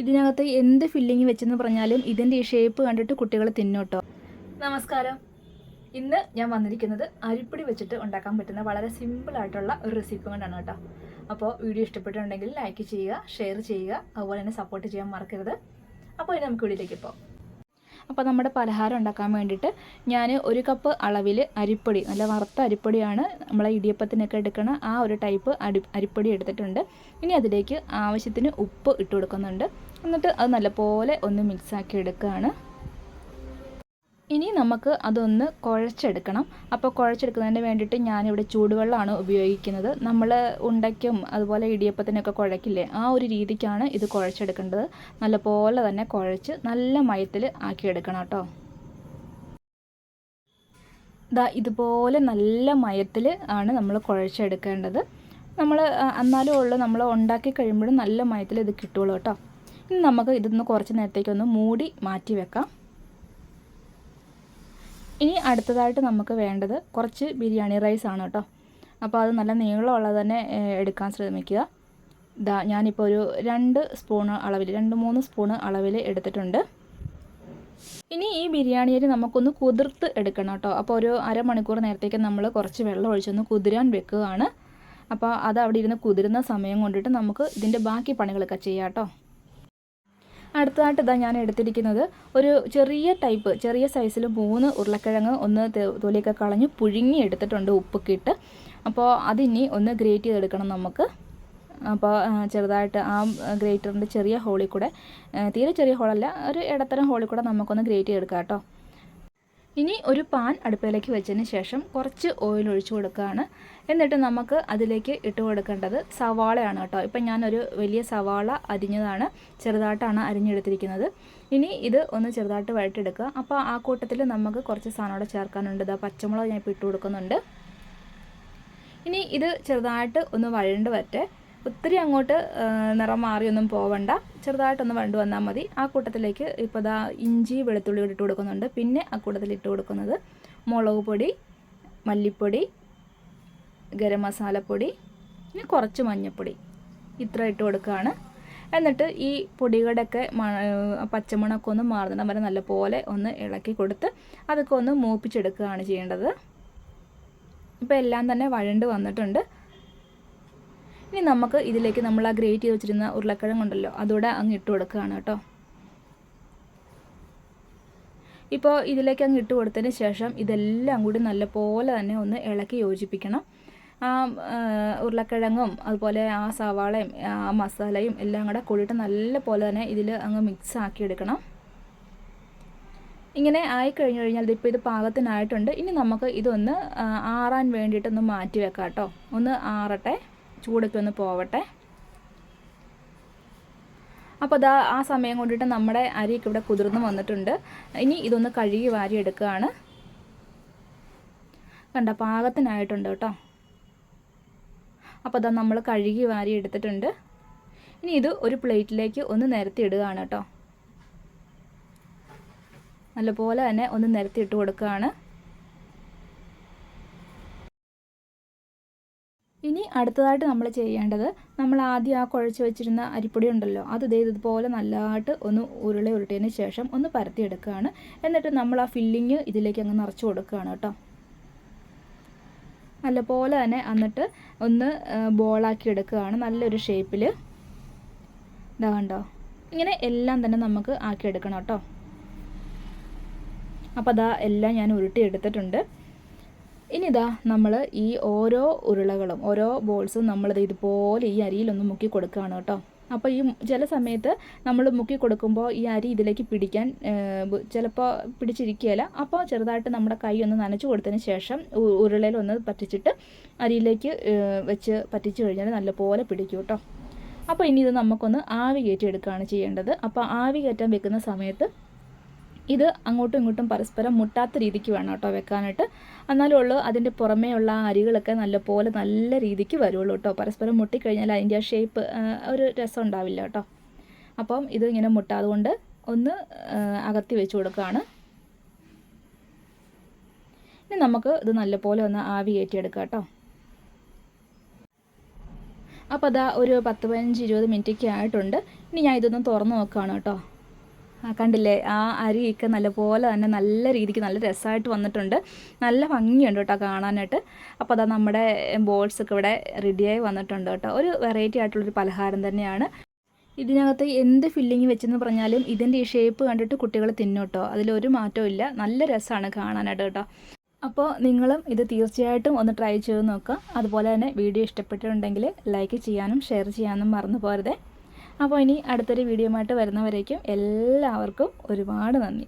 ഇതിനകത്ത് എന്ത് ഫില്ലിങ് വെച്ചെന്ന് പറഞ്ഞാലും ഇതിന്റെ ഈ ഷേപ്പ് കണ്ടിട്ട് കുട്ടികൾ തിന്നോട്ടോ. നമസ്കാരം. ഇന്ന് ഞാൻ വന്നിരിക്കുന്നത് അരിപ്പൊടി വെച്ചിട്ട് ഉണ്ടാക്കാൻ പറ്റുന്ന വളരെ സിമ്പിളായിട്ടുള്ള ഒരു റെസിപ്പി കൊണ്ടാണ് കേട്ടോ. അപ്പോൾ വീഡിയോ ഇഷ്ടപ്പെട്ടിട്ടുണ്ടെങ്കിൽ ലൈക്ക് ചെയ്യുക ഷെയർ ചെയ്യുക അതുപോലെ തന്നെ സപ്പോർട്ട് ചെയ്യാൻ മറക്കരുത്. അപ്പോൾ ഇനി നമുക്ക് വീഡിയോയിലേക്ക് പോകാം. അപ്പോൾ നമ്മുടെ പലഹാരം ഉണ്ടാക്കാൻ വേണ്ടിയിട്ട് ഞാൻ ഒരു കപ്പ് അളവിൽ അരിപ്പൊടി നല്ല വറുത്ത അരിപ്പൊടിയാണ് നമ്മളെ ഇടിയപ്പത്തിനൊക്കെ എടുക്കണ ആ ഒരു ടൈപ്പ് അരി അരിപ്പൊടി എടുത്തിട്ടുണ്ട്. ഇനി അതിലേക്ക് ആവശ്യത്തിന് ഉപ്പ് ഇട്ട് കൊടുക്കുന്നുണ്ട്. എന്നിട്ട് അത് നല്ലപോലെ ഒന്ന് മിക്സാക്കി എടുക്കുകയാണ് ഇനി നമുക്ക് അതൊന്ന് കുഴച്ചെടുക്കണം. അപ്പോൾ കുഴച്ചെടുക്കുന്നതിന് വേണ്ടിയിട്ട് ഞാനിവിടെ ചൂടുവെള്ളമാണ് ഉപയോഗിക്കുന്നത്. നമ്മൾ ഉണ്ടയ്ക്കും അതുപോലെ ഇടിയപ്പത്തിനൊക്കെ കുഴക്കില്ലേ ആ ഒരു രീതിക്കാണ് ഇത് കുഴച്ചെടുക്കേണ്ടത്. നല്ലപോലെ തന്നെ കുഴച്ച് നല്ല മയത്തിൽ ആക്കിയെടുക്കണം കേട്ടോ. ദാ ഇതുപോലെ നല്ല മയത്തിൽ ആണ് നമ്മൾ കുഴച്ചെടുക്കേണ്ടത്. നമ്മൾ എന്നാലും ഉള്ളു നമ്മൾ ഉണ്ടാക്കി കഴിയുമ്പോഴും നല്ല മയത്തിൽ ഇത് കിട്ടുള്ളൂ കേട്ടോ. ഇനി നമുക്ക് ഇതൊന്ന് കുറച്ച് നേരത്തേക്കൊന്ന് മൂടി മാറ്റി വെക്കാം. ഇനി അടുത്തതായിട്ട് നമുക്ക് വേണ്ടത് കുറച്ച് ബിരിയാണി റൈസ് ആണ് കേട്ടോ. അപ്പോൾ അത് നല്ല നീളമുള്ളത് തന്നെ എടുക്കാൻ ശ്രമിക്കുക. ഇതാ ഞാനിപ്പോൾ ഒരു രണ്ട് സ്പൂൺ അളവിൽ രണ്ട് മൂന്ന് സ്പൂണ് അളവിൽ എടുത്തിട്ടുണ്ട്. ഇനി ഈ ബിരിയാണി അരി നമുക്കൊന്ന് കുതിർത്ത് എടുക്കണം കേട്ടോ. അപ്പോൾ ഒരു അരമണിക്കൂർ നേരത്തേക്ക് നമ്മൾ കുറച്ച് വെള്ളം ഒഴിച്ചൊന്ന് കുതിരാൻ വെക്കുകയാണ്. അപ്പോൾ അത് അവിടെ ഇരുന്ന് കുതിരുന്ന സമയം കൊണ്ടിട്ട് നമുക്ക് ഇതിന്റെ ബാക്കി പണികളൊക്കെ ചെയ്യാം കേട്ടോ. അടുത്തതായിട്ട് ഇതാ ഞാൻ എടുത്തിരിക്കുന്നത് ഒരു ചെറിയ ടൈപ്പ് ചെറിയ സൈസിൽ മൂന്ന് ഉരുളക്കിഴങ്ങ് ഒന്ന് തൊലിയൊക്കെ കളഞ്ഞ് പുഴുങ്ങി എടുത്തിട്ടുണ്ട് ഉപ്പൊക്കെ ഇട്ട് അപ്പോൾ അതിനി ഒന്ന് ഗ്രേറ്റ് ചെയ്തെടുക്കണം നമുക്ക്. അപ്പോൾ ചെറുതായിട്ട് ആ ഗ്രേറ്ററിന്റെ ചെറിയ ഹോളിൽ കൂടെ തീരെ ചെറിയ ഹോളല്ല ഒരു ഇടത്തരം ഹോളിൽ കൂടെ നമുക്കൊന്ന് ഗ്രേറ്റ് ചെയ്തെടുക്കാം കേട്ടോ. ഇനി ഒരു പാൻ അടുപ്പിലേക്ക് വെച്ചതിന് ശേഷം കുറച്ച് ഓയിൽ ഒഴിച്ചു കൊടുക്കുകയാണ്. എന്നിട്ട് നമുക്ക് അതിലേക്ക് ഇട്ട് കൊടുക്കേണ്ടത് സവാളയാണ് കേട്ടോ. ഇപ്പം ഞാനൊരു വലിയ സവാള അരിഞ്ഞതാണ് ചെറുതായിട്ടാണ് അരിഞ്ഞെടുത്തിരിക്കുന്നത്. ഇനി ഇത് ഒന്ന് ചെറുതായിട്ട് വഴറ്റെടുക്കുക അപ്പോൾ ആ കൂട്ടത്തിൽ നമുക്ക് കുറച്ച് സാധനം കൂടെ ചേർക്കാനുണ്ട്. ഇതാ പച്ചമുളക് ഞാൻ ഇപ്പോൾ ഇട്ട് കൊടുക്കുന്നുണ്ട്. ഇനി ഇത് ചെറുതായിട്ട് ഒന്ന് വഴണ്ട് വരട്ടെ. ഒത്തിരി അങ്ങോട്ട് നിറം മാറിയൊന്നും പോവണ്ട. ചെറുതായിട്ടൊന്ന് വണ്ടു വന്നാൽ മതി. ആ കൂട്ടത്തിലേക്ക് ഇപ്പോൾ ദാ ഇഞ്ചി വെളുത്തുള്ളി ഇട്ട് കൊടുക്കുന്നുണ്ട്. പിന്നെ ആ കൂട്ടത്തിൽ ഇട്ട് കൊടുക്കുന്നത് മുളക് പൊടി മല്ലിപ്പൊടി ഗരം മസാലപ്പൊടി പിന്നെ കുറച്ച് മഞ്ഞൾപ്പൊടി ഇത്ര ഇട്ട് കൊടുക്കുകയാണ് എന്നിട്ട് ഈ പൊടികളുടെയൊക്കെ പച്ചമണമൊക്കെ ഒന്ന് മാറുന്നിടം വരെ നല്ലപോലെ ഒന്ന് ഇളക്കി കൊടുത്ത് അതൊക്കെ ഒന്ന് മൂപ്പിച്ചെടുക്കുകയാണ് ചെയ്യേണ്ടത്. ഇപ്പോൾ എല്ലാം തന്നെ വഴണ്ട് വന്നിട്ടുണ്ട്. ഇനി നമുക്ക് ഇതിലേക്ക് നമ്മൾ ആ ഗ്രേറ്റ് ചെയ്ത് വെച്ചിരുന്ന ഉരുളക്കിഴങ്ങുണ്ടല്ലോ അതുകൂടെ അങ്ങ് ഇട്ട് കൊടുക്കുകയാണ് കേട്ടോ. ഇപ്പോൾ ഇതിലേക്ക് അങ്ങ് ഇട്ട് കൊടുത്തതിന് ശേഷം ഇതെല്ലാം കൂടി നല്ലപോലെ തന്നെ ഒന്ന് ഇളക്കി യോജിപ്പിക്കണം. ആ ഉരുളക്കിഴങ്ങും അതുപോലെ ആ സവാളയും ആ മസാലയും എല്ലാം കൂടെ കൂടിയിട്ട് നല്ല പോലെ തന്നെ ഇതിൽ അങ്ങ് മിക്സ് ആക്കി എടുക്കണം. ഇങ്ങനെ ആയി കഴിഞ്ഞു കഴിഞ്ഞാൽ ഇതിപ്പോൾ ഇത് പാകത്തിനായിട്ടുണ്ട്. ഇനി നമുക്ക് ഇതൊന്ന് ആറാൻ വേണ്ടിയിട്ടൊന്ന് മാറ്റി വെക്കാം കേട്ടോ. ഒന്ന് ആറട്ടെ ചൂടൊക്കെ ഒന്ന് പോവട്ടെ. അപ്പോൾ അതാ ആ സമയം കൊണ്ടിട്ട് നമ്മുടെ അരിയൊക്കെ ഇവിടെ കുതിർന്ന് വന്നിട്ടുണ്ട്. ഇനി ഇതൊന്ന് കഴുകി വാരി എടുക്കുകയാണ് കണ്ട പാകത്തിനായിട്ടുണ്ട് കേട്ടോ. അപ്പോൾ അതാ നമ്മൾ കഴുകി വാരി എടുത്തിട്ടുണ്ട്. ഇനി ഇത് ഒരു പ്ലേറ്റിലേക്ക് ഒന്ന് നിരത്തി ഇടുകയാണ് കേട്ടോ. നല്ലപോലെ തന്നെ ഒന്ന് നിരത്തി ഇട്ട് കൊടുക്കുകയാണ്. ഇനി അടുത്തതായിട്ട് നമ്മൾ ചെയ്യേണ്ടത് നമ്മൾ ആദ്യം ആ കുഴച്ച് വെച്ചിരുന്ന അരിപ്പൊടി ഉണ്ടല്ലോ അത് ഇതേ ഇതുപോലെ നല്ലതായിട്ട് ഒന്ന് ഉരുള ഉരുട്ടിയതിന് ശേഷം ഒന്ന് പരത്തിയെടുക്കുകയാണ് എന്നിട്ട് നമ്മൾ ആ ഫില്ലിങ് ഇതിലേക്ക് അങ്ങ് നിറച്ച് കൊടുക്കുകയാണ് കേട്ടോ. നല്ലപോലെ തന്നെ എന്നിട്ട് ഒന്ന് ബോളാക്കി എടുക്കുകയാണ്. നല്ലൊരു ഷേപ്പിൽ ഇതാ കണ്ടോ? ഇങ്ങനെ എല്ലാം തന്നെ നമുക്ക് ആക്കിയെടുക്കണം കേട്ടോ. അപ്പോൾ അതാ എല്ലാം ഞാൻ ഉരുട്ടി എടുത്തിട്ടുണ്ട്. ഇനി ഇതാ നമ്മൾ ഈ ഓരോ ഉരുളകളും ഓരോ ബോൾസും നമ്മളിത് ഇതുപോലെ ഈ അരിയിലൊന്ന് മുക്കി കൊടുക്കുകയാണ് കേട്ടോ. അപ്പോൾ ഈ ചില സമയത്ത് നമ്മൾ മുക്കി കൊടുക്കുമ്പോൾ ഈ അരി ഇതിലേക്ക് പിടിക്കാൻ ചിലപ്പോൾ പിടിച്ചിരിക്കുകയില്ല അപ്പോൾ ചെറുതായിട്ട് നമ്മുടെ കൈ ഒന്ന് നനച്ചു കൊടുത്തതിന് ശേഷം ഉരുളയിൽ ഒന്ന് പറ്റിച്ചിട്ട് അരിയിലേക്ക് വെച്ച് പറ്റിച്ചു കഴിഞ്ഞാൽ നല്ലപോലെ പിടിക്കും കേട്ടോ അപ്പോൾ ഇനി ഇത് നമുക്കൊന്ന് ആവി കയറ്റി എടുക്കുകയാണ് ചെയ്യേണ്ടത്. അപ്പോൾ ആവി കയറ്റാൻ വെക്കുന്ന സമയത്ത് ഇത് അങ്ങോട്ടും ഇങ്ങോട്ടും പരസ്പരം മുട്ടാത്ത രീതിക്ക് വേണം കേട്ടോ വെക്കാനായിട്ട്. എന്നാലും ഉള്ളൂ അതിന്റെ പുറമേ ഉള്ള അരികളൊക്കെ നല്ലപോലെ നല്ല രീതിക്ക് വരുള്ളൂ കേട്ടോ. പരസ്പരം മുട്ടിക്കഴിഞ്ഞാൽ അതിന്റെ ആ ഷേപ്പ് ഒരു രസം ഉണ്ടാവില്ല കേട്ടോ. അപ്പം ഇത് ഇങ്ങനെ മുട്ടാതുകൊണ്ട് ഒന്ന് അകത്തി വെച്ച് കൊടുക്കുകയാണ്. ഇനി നമുക്ക് ഇത് നല്ലപോലെ ഒന്ന് ആവി കയറ്റിയെടുക്കാം കേട്ടോ. അപ്പോൾ അതാ ഒരു പത്ത് പതിനഞ്ച് ഇരുപത് മിനിറ്റൊക്കെ ആയിട്ടുണ്ട്. ഇനി ഞാൻ ഇതൊന്ന് തുറന്ന് നോക്കുകയാണ് കേട്ടോ. കണ്ടില്ലേ? ആ അരിയൊക്കെ നല്ലപോലെ തന്നെ നല്ല രീതിക്ക് നല്ല രസമായിട്ട് വന്നിട്ടുണ്ട്. നല്ല ഭംഗിയുണ്ട് കേട്ടോ കാണാനായിട്ട്. അപ്പോൾ അതാ നമ്മുടെ ബോൾസ് ഒക്കെ ഇവിടെ റെഡിയായി വന്നിട്ടുണ്ട് കേട്ടോ. ഒരു വെറൈറ്റി ആയിട്ടുള്ളൊരു പലഹാരം തന്നെയാണ്. ഇതിനകത്ത് എന്ത് ഫില്ലിങ് വെച്ചെന്ന് പറഞ്ഞാലും ഇതിന്റെ ഈ ഷേപ്പ് കണ്ടിട്ട് കുട്ടികൾ തിന്നു കേട്ടോ. അതിലൊരു മാറ്റവും ഇല്ല. നല്ല രസമാണ് കാണാനായിട്ട് കേട്ടോ. അപ്പോൾ നിങ്ങളും ഇത് തീർച്ചയായിട്ടും ഒന്ന് ട്രൈ ചെയ്ത് നോക്കുക. അതുപോലെ തന്നെ വീഡിയോ ഇഷ്ടപ്പെട്ടിട്ടുണ്ടെങ്കിൽ ലൈക്ക് ചെയ്യാനും ഷെയർ ചെയ്യാനും മറന്നു പോരുതേ അപ്പോൾ ഇനി അടുത്തൊരു വീഡിയോ ആയിട്ട് വരുന്നവരേക്കും എല്ലാവർക്കും ഒരുപാട് നന്ദി.